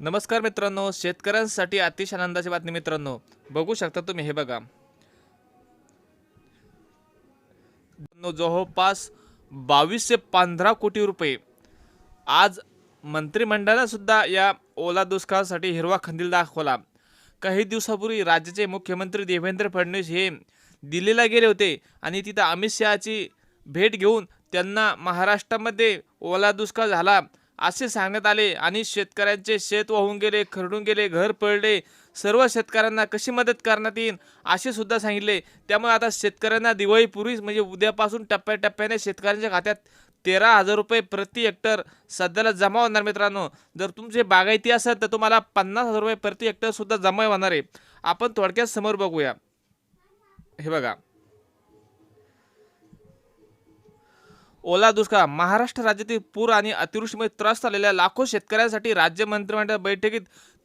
नमस्कार मित्रांनो शेतकऱ्यांसाठी अतिशय आनंदाची बातमी मित्रांनो. बघू शकता तुम्ही हे बघा. जवळपास बावीसशे पंधरा कोटी रुपये. आज मंत्रिमंडळानं सुद्धा या ओला दुष्काळासाठी हिरवा खंदील दाखवला. काही दिवसापूर्वी राज्याचे मुख्यमंत्री देवेंद्र फडणवीस हे दिल्लीला गेले होते आणि तिथं अमित शहाची भेट घेऊन त्यांना महाराष्ट्रामध्ये ओला दुष्काळ झाला. असे सांगण्यात आले आणि शेतकऱ्यांचे शेत वाहून गेले खरडून गेले घर पडले. सर्व शेतकऱ्यांना कशी मदत करण्यात येईल असे सुद्धा सांगितले. त्यामुळे आता शेतकऱ्यांना दिवाळीपूर्वीच म्हणजे उद्यापासून टप्प्याटप्प्याने शेतकऱ्यांच्या खात्यात तेरा हजार रुपये प्रति हेक्टर सध्याला जमा होणार मित्रांनो. जर तुमचे बागायती असेल तर तुम्हाला पन्नास हजार रुपये प्रति हेक्टर सुद्धा जमा होणार आहे. आपण थोडक्यात समोर बघूया. हे बघा. ओला दुष्काळ. महाराष्ट्र राज्यातील पूर आणि अतिवृष्टीमुळे त्रस्त आलेल्या लाखो शेतकऱ्यांसाठी राज्य मंत्रिमंडळ बैठकीत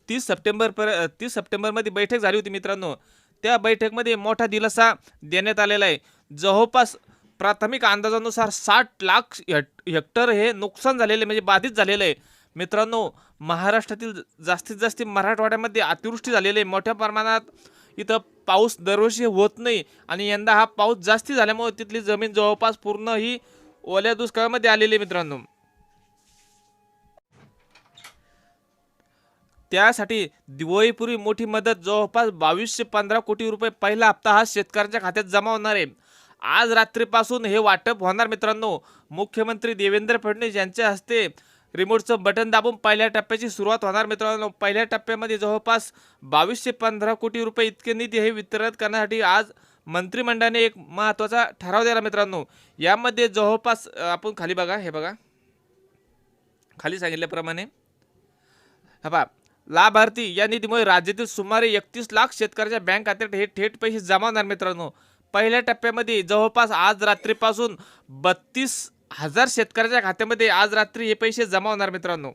तीस सप्टेंबर पर तीस सप्टेंबरमध्ये बैठक झाली होती मित्रांनो. त्या बैठकमध्ये मोठा दिलासा देण्यात आलेला आहे. जवळपास प्राथमिक अंदाजानुसार साठ लाख हेक्ट- हेक्टर हे नुकसान झालेले म्हणजे बाधित झालेलं आहे. मित्रांनो महाराष्ट्रातील जास्तीत जास्त मराठवाड्यामध्ये अतिवृष्टी झालेली आहे. मोठ्या प्रमाणात इथं पाऊस दरवर्षी होत नाही आणि यंदा हा पाऊस जास्ती झाल्यामुळे तिथली जमीन जवळपास पूर्ण ही ओल्या दुष्काळामध्ये आलेले मित्रांनो. त्यासाठी दिवाळीपूर्वी मोठी मदत जवळपास बावीसशे पंधरा कोटी रुपये पहिला हप्ता हा शेतकऱ्यांच्या खात्यात जमा होणार आहे. आज रात्रीपासून हे वाटप होणार मित्रांनो. मुख्यमंत्री देवेंद्र फडणवीस यांच्या हस्ते रिमोटचं बटन दाबून पहिल्या टप्प्याची सुरुवात होणार मित्रांनो. पहिल्या टप्प्यामध्ये जवळपास बावीसशे पंधरा कोटी रुपये इतके निधी हे वितरण करण्यासाठी आज मंत्रिमंडळाने एक महत्त्वाचा ठराव दिला मित्रांनो. यामध्ये जवळपास आपण खाली बघा हे बघा. खाली सांगितल्याप्रमाणे. हा लाभार्थी या निधीमुळे राज्यातील सुमारे एकतीस लाख शेतकऱ्याच्या बँक खात्यात हे थेट पैसे जमा होणार मित्रांनो. पहिल्या टप्प्यामध्ये जवळपास आज रात्रीपासून बत्तीस हजार शेतकऱ्याच्या खात्यामध्ये आज रात्री हे पैसे जमा होणार मित्रांनो.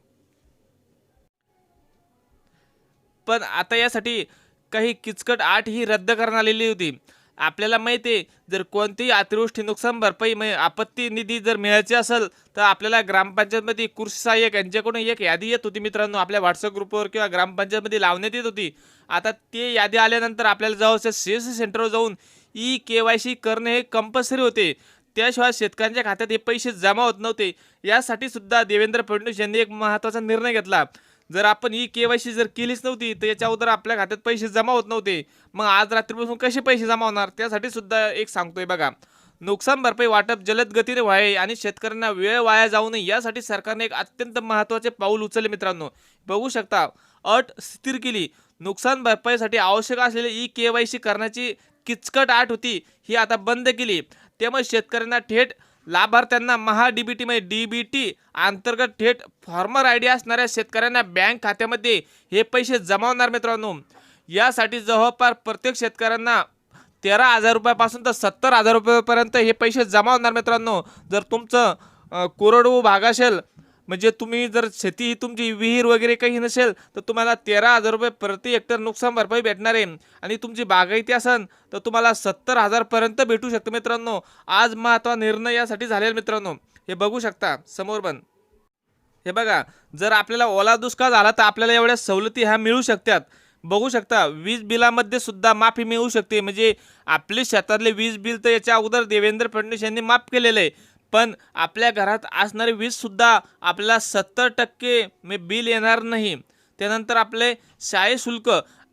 पण आता यासाठी काही किचकट आठ ही रद्द करण्यात आलेली होती. आपल्याला माहिती आहे जर कोणतीही अतिवृष्टी नुकसान भरपाई म्हणजे आपत्ती निधी जर मिळायची असेल तर आपल्याला ग्रामपंचायतमध्ये कृषी सहाय्यक यांच्याकडून एक यादी येत होती मित्रांनो आपल्या व्हॉट्सअप ग्रुपवर किंवा ग्रामपंचायतमध्ये लावण्यात येत होती. आता ते यादी आल्यानंतर आपल्याला जवळच्या सी एस सी सेंटरवर जाऊन ई के वाय सी करणे हे कंपल्सरी होते. त्याशिवाय शेतकऱ्यांच्या खात्यात हे पैसे जमा होत नव्हते. यासाठी सुद्धा देवेंद्र फडणवीस यांनी एक महत्त्वाचा निर्णय घेतला. जर आपण ही के वाय सी जर केलीच नव्हती तर याच्या अगोदर आपल्या खात्यात पैसे जमा होत नव्हते. मग आज रात्रीपासून कसे पैसे जमा होणार? त्यासाठी सुद्धा एक सांगतोय बघा. नुकसान भरपाई वाटप जलद गतीने व्हावे आणि शेतकऱ्यांना वेळ वाया जाऊ नये यासाठी सरकारने एक अत्यंत महत्त्वाचे पाऊल उचलले मित्रांनो. बघू शकता अट स्थिर केली. नुकसान भरपाईसाठी आवश्यक असलेली ई के वाय सी करण्याची किचकट आट होती ही आता बंद केली. त्यामुळे शेतकऱ्यांना थेट लाभार्थ्यांना महा डीबीटी म्हणजे डीबीटी अंतर्गत थेट फॉर्मर आय डी असणाऱ्या शेतकऱ्यांना बँक खात्यामध्ये हे पैसे जमा होणार मित्रांनो. यासाठी जवळपास प्रत्येक शेतकऱ्यांना तेरा हजार रुपयापासून तर सत्तर हजार रुपयापर्यंत हे पैसे जमा होणार मित्रांनो. जर तुमचं कोरडवू भाग असेल म्हणजे तुम्ही जर शेती ही तुमची विहीर वगैरे काही नसेल तर तुम्हाला तेरा हजार रुपये प्रति हेक्टर नुकसान भरपाई भेटणार आहे. आणि तुमची बागायती असेल तर तुम्हाला सत्तर हजारपर्यंत भेटू शकतं मित्रांनो. आज महत्वा निर्णय यासाठी झालेला मित्रांनो. हे बघू शकता समोर पण. हे बघा जर आपल्याला ओला दुष्काळ झाला तर आपल्याला एवढ्या सवलती ह्या मिळू शकतात. बघू शकता वीज बिलामध्ये सुद्धा माफी मिळू शकते. म्हणजे आपले शेतातले वीज बिल तर याच्या अगोदर देवेंद्र फडणवीस यांनी माफ केलेलं आहे. पण आपल्या घरात असणारी वीजसुद्धा आपल्याला सत्तर टक्के मी बिल येणार नाही. त्यानंतर आपले शाळे शुल्क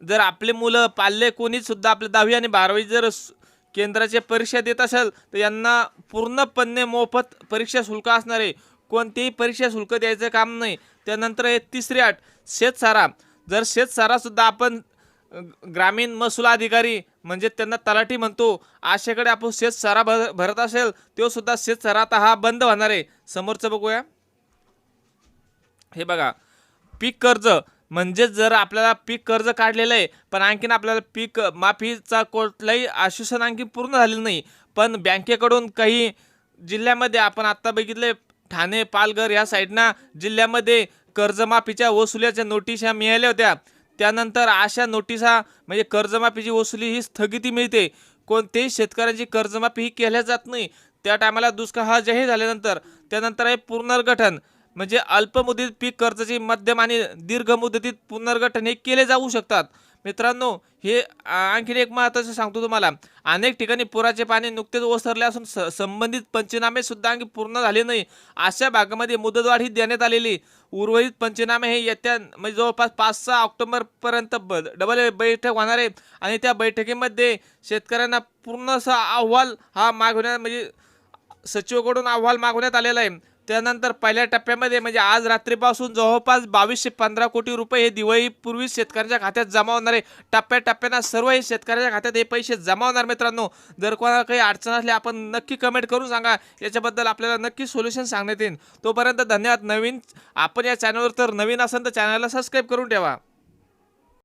जर आपले मुलं पाल्ले कोणीसुद्धा आपले दहावी आणि बारावी जर स- केंद्राच्या परीक्षा देत असेल तर यांना पूर्णपणे मोफत परीक्षा शुल्क असणार आहे. कोणतेही परीक्षा शुल्क द्यायचं काम नाही. त्यानंतर हे तिसरी आठ शेतसारा. जर शेतसारासुद्धा आपण ग्रामीण महसूल अधिकारी म्हणजे त्यांना तलाठी म्हणतो आशेकडे आपण शेत सारा भर भरत असेल तो सुद्धा शेतसारा आता हा बंद होणार आहे. समोरचं बघूया. हे बघा पीक कर्ज म्हणजे जर आपल्याला पीक कर्ज काढलेलं आहे पण आणखीन आपल्याला पीक माफीचा कुठलाही आश्वासन आणखी पूर्ण झालेलं नाही पण बँकेकडून काही जिल्ह्यामध्ये आपण आत्ता बघितले ठाणे पालघर या साईडना जिल्ह्यामध्ये कर्जमाफीच्या वसुल्याच्या नोटीस ह्या मिळाल्या होत्या. त्यानंतर अशा नोटिसा म्हणजे कर्जमाफीची वसुली ही स्थगिती मिळते. कोणत्याही शेतकऱ्यांची कर्जमाफी ही केल्या जात नाही. त्या टायमाला दुष्काळ हा जाहीर झाल्यानंतर त्यानंतर आहे पुनर्गठन. म्हणजे अल्पमुदतीत पीक कर्जाची मध्यम आणि दीर्घ मुदतीत पुनर्गठन हे केले जाऊ शकतात. मित्रांनो हे आणखीन एक महत्त्वाचं सांगतो तुम्हाला. अनेक ठिकाणी पुराचे पाणी नुकतेच ओसरले असून स संबंधित पंचनामे सुद्धा आणखी पूर्ण झाले नाही. अशा भागामध्ये मुदतवाढ ही देण्यात आलेली उर्वरित पंचनामे हे येत्या म्हणजे जवळपास पाच सहा ऑक्टोबरपर्यंत ब डबल बैठक होणार आहे. आणि त्या बैठकीमध्ये शेतकऱ्यांना पूर्ण असा अहवाल हा मागवण्यात म्हणजे सचिवाकडून अहवाल मागवण्यात आलेला आहे. त्यानंतर पहिल्या टप्प्यामध्ये म्हणजे आज रात्रीपासून जवळपास बावीसशे पंधरा कोटी रुपये हे दिवाळीपूर्वी शेतकऱ्यांच्या खात्यात जमा होणार आहे. टप्प्याटप्प्यानं सर्व हे शेतकऱ्याच्या खात्यात हे पैसे जमा होणार मित्रांनो. जर कोणाला काही अडचण असली आपण नक्की कमेंट करून सांगा. याच्याबद्दल आपल्याला नक्की सोल्युशन सांगण्यात येईल तोपर्यंत धन्यवाद. नवीन आपण या चॅनलवर तर नवीन असेल तर चॅनलला सबस्क्राईब करून ठेवा.